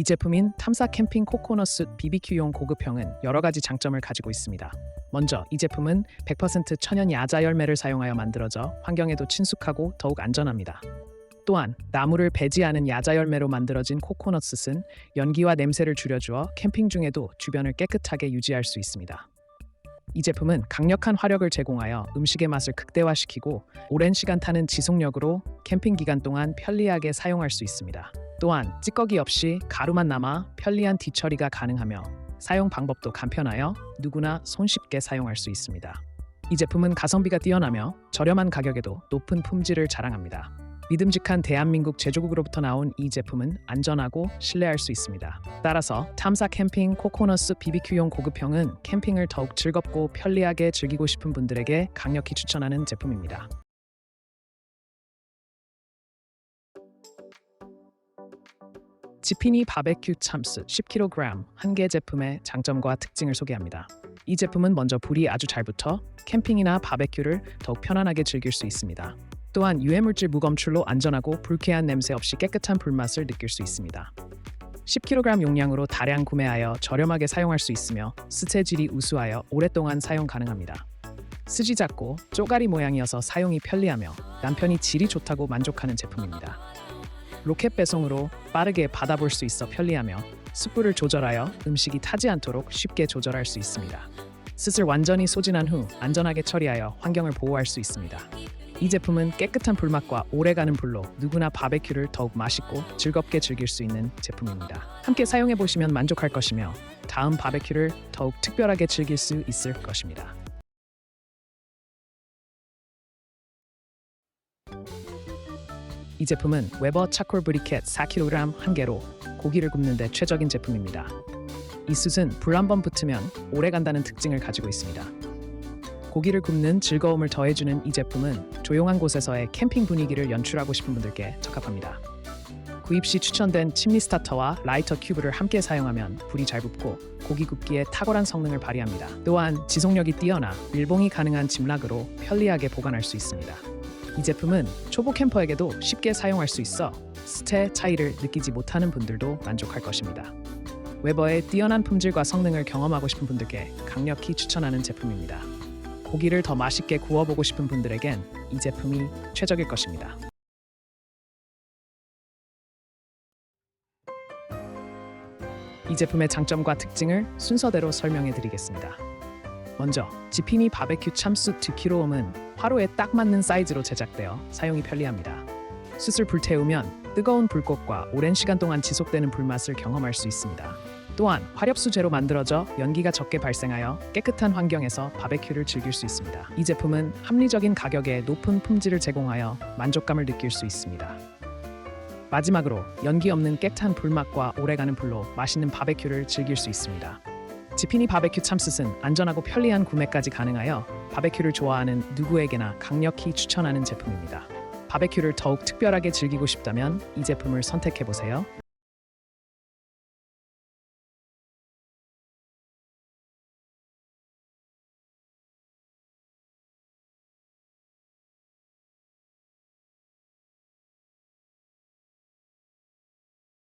이 제품인 탐사 캠핑 코코넛 BBQ용 고급형은 여러 가지 장점을 가지고 있습니다. 먼저 이 제품은 100% 천연 야자 열매를 사용하여 만들어져 환경에도 친숙하고 더욱 안전합니다. 또한 나무를 배지하는 야자 열매로 만들어진 코코넛은 연기와 냄새를 줄여주어 캠핑 중에도 주변을 깨끗하게 유지할 수 있습니다. 이 제품은 강력한 화력을 제공하여 음식의 맛을 극대화시키고 오랜 시간 타는 지속력으로 캠핑 기간 동안 편리하게 사용할 수 있습니다. 또한 찌꺼기 없이 가루만 남아 편리한 뒤처리가 가능하며 사용 방법도 간편하여 누구나 손쉽게 사용할 수 있습니다. 이 제품은 가성비가 뛰어나며 저렴한 가격에도 높은 품질을 자랑합니다. 믿음직한 대한민국 제조국으로부터 나온 이 제품은 안전하고 신뢰할 수 있습니다. 따라서 탐사 캠핑 코코넛 BBQ용 고급형은 캠핑을 더욱 즐겁고 편리하게 즐기고 싶은 분들에게 강력히 추천하는 제품입니다. 지피니 바베큐 참스 10kg 한 개 제품의 장점과 특징을 소개합니다. 이 제품은 먼저 불이 아주 잘 붙어 캠핑이나 바베큐를 더욱 편안하게 즐길 수 있습니다. 또한 유해물질 무검출로 안전하고 불쾌한 냄새 없이 깨끗한 불맛을 느낄 수 있습니다. 10kg 용량으로 다량 구매하여 저렴하게 사용할 수 있으며 수채질이 우수하여 오랫동안 사용 가능합니다. 스지 작고 쪼가리 모양이어서 사용이 편리하며 남편이 질이 좋다고 만족하는 제품입니다. 로켓 배송으로 빠르게 받아볼 수 있어 편리하며 숯불을 조절하여 음식이 타지 않도록 쉽게 조절할 수 있습니다. 숯을 완전히 소진한 후 안전하게 처리하여 환경을 보호할 수 있습니다. 이 제품은 깨끗한 불맛과 오래가는 불로 누구나 바베큐를 더욱 맛있고 즐겁게 즐길 수 있는 제품입니다. 함께 사용해 보시면 만족할 것이며 다음 바베큐를 더욱 특별하게 즐길 수 있을 것입니다. 이 제품은 웨버 차콜 브리켓 4kg 한 개로 고기를 굽는 데 최적인 제품입니다. 이 숯은 불 한 번 붙으면 오래 간다는 특징을 가지고 있습니다. 고기를 굽는 즐거움을 더해주는 이 제품은 조용한 곳에서의 캠핑 분위기를 연출하고 싶은 분들께 적합합니다. 구입 시 추천된 침리 스타터와 라이터 큐브를 함께 사용하면 불이 잘 붙고 고기 굽기에 탁월한 성능을 발휘합니다. 또한 지속력이 뛰어나 밀봉이 가능한 짐락으로 편리하게 보관할 수 있습니다. 이 제품은 초보 캠퍼에게도 쉽게 사용할 수 있어 스테 차이를 느끼지 못하는 분들도 만족할 것입니다. 웨버의 뛰어난 품질과 성능을 경험하고 싶은 분들께 강력히 추천하는 제품입니다. 고기를 더 맛있게 구워보고 싶은 분들에겐 이 제품이 최적일 것입니다. 이 제품의 장점과 특징을 순서대로 설명해 드리겠습니다. 먼저 지피니 바베큐 참숯 2kg은 화로에 딱 맞는 사이즈로 제작되어 사용이 편리합니다. 숯을 불태우면 뜨거운 불꽃과 오랜 시간 동안 지속되는 불맛을 경험할 수 있습니다. 또한 화렵수제로 만들어져 연기가 적게 발생하여 깨끗한 환경에서 바베큐를 즐길 수 있습니다. 이 제품은 합리적인 가격에 높은 품질을 제공하여 만족감을 느낄 수 있습니다. 마지막으로 연기 없는 깨끗한 불맛과 오래가는 불로 맛있는 바베큐를 즐길 수 있습니다. 지피니 바베큐 참숯은 안전하고 편리한 구매까지 가능하여 바베큐를 좋아하는 누구에게나 강력히 추천하는 제품입니다. 바베큐를 더욱 특별하게 즐기고 싶다면 이 제품을 선택해 보세요.